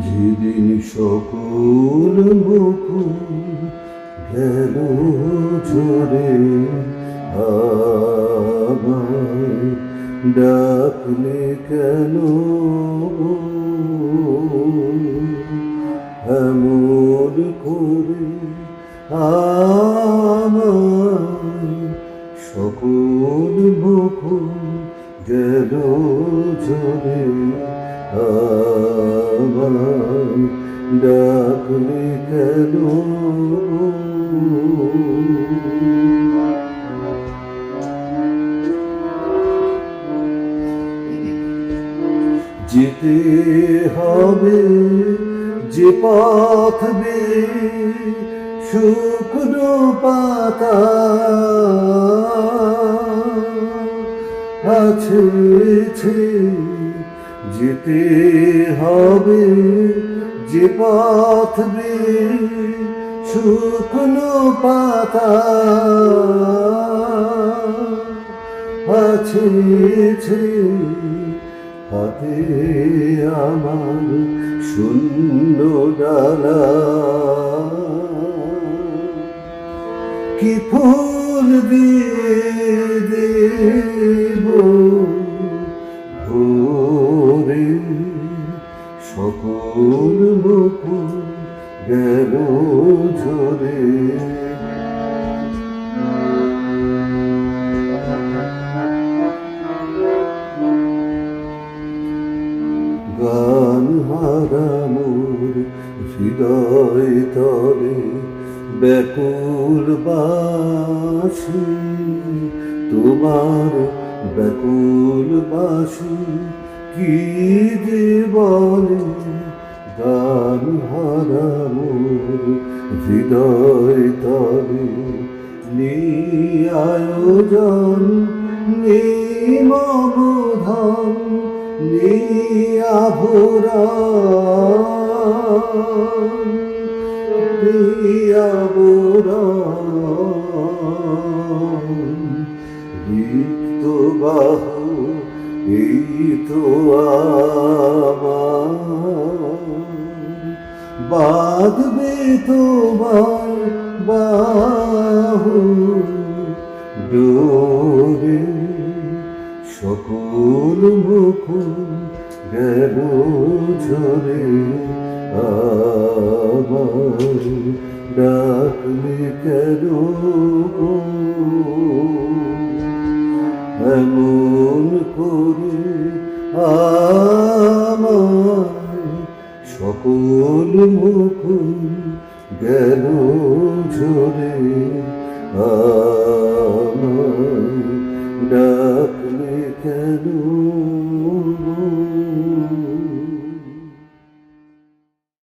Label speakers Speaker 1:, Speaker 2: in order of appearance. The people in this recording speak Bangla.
Speaker 1: যেদিন সকল গেল ঝরে ডাকলে কেন এমন করে সকল মুকুল গেল ঝরে আমায় ডাকলে কেন যেতে হবে যে পথ বেয়ে শুকনো পাতা। আছে যেতে হবে যে পথ বেয়ে শুকনো পাতা আছে হাতে আমার শূন্য ডালা। কি ফুল দিয়ে দেব? ঝরে। গান হারা মোর হৃদয় তরে, ব্যাকুল বাসি। তোমার ব্যাকুল বাসি কি যে গান হারা মোর হৃদয় তরে নি আয়োজন নি মমধন নি আভরণ নি আভরণ রিক্ত বাহু এই বাঁধবে তোমার বাহু ডোরে সকল মুখ গেল ঝরে আমার ডাকলে কেন ঝরে আমায় ডাকলে কেন?